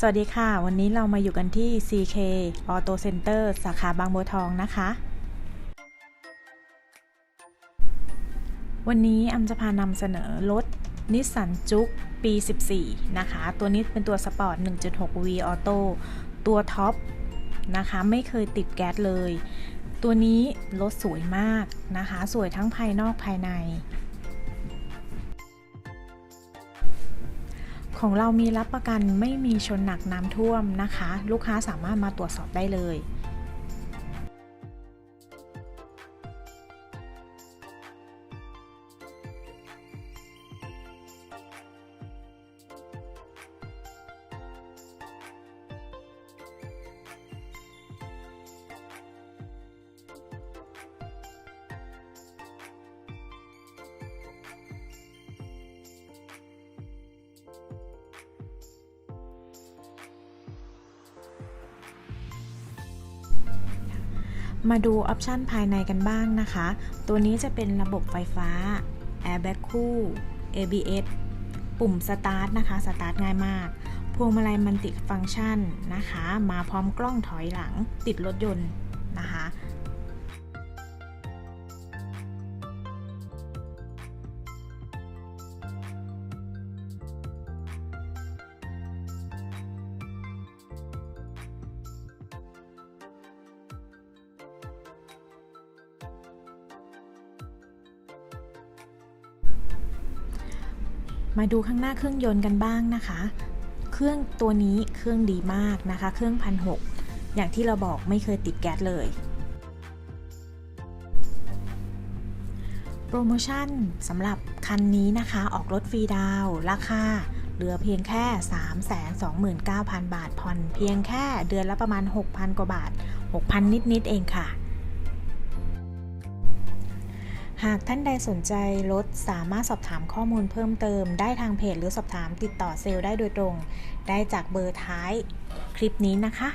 สวัสดีค่ะ วันนี้เรามาอยู่กันที่ CK Auto Center สาขาบางบัวทองนะคะ วันนี้อำจะพานำเสนอรถนิสสันจุกปี 14 นะคะ ตัวนี้เป็นตัวสปอร์ต 1.6V Auto ตัวท็อปนะคะ ไม่เคยติดแก๊สเลย ตัวนี้รถสวยมากนะคะ สวยทั้งภายนอกภายใน ของเรามีรับประกันไม่มีชนหนักน้ำท่วมนะคะ ลูกค้าสามารถมาตรวจสอบได้เลย มาดูออปชันภายในกันบ้างนะคะ ตัวนี้จะเป็นระบบไฟฟ้า Airbag คู่ ABS ปุ่ม Start นะคะสตาร์ทง่ายมาก พวงมาลัยมันติฟังก์ชันนะคะ มาพร้อมกล้องถอยหลัง ติดรถยนต์ มาดูข้างหน้าเครื่องยนต์กันบ้างนะคะ เครื่องตัวนี้เครื่องดีมากนะคะ เครื่องพันหอย่างที่เราบอกไม่เคยติดแก๊สเลย โปรโมชั่นสำหรับคันนี้นะคะ ออกรถฟรีดาว ราคาเหลือเพียงแค่ 329,000 บาทผ่อนเพียงแค่เดือนละประมาณ 6,000 กว่าบาท 6,000 นิด ๆ เองค่ะ หากท่านใดสนใจรถสามารถสอบถามข้อมูลเพิ่มเติม ได้ทางเพจหรือสอบถามติดต่อเซลล์ได้โดยตรง ได้จากเบอร์ท้ายคลิปนี้นะคะ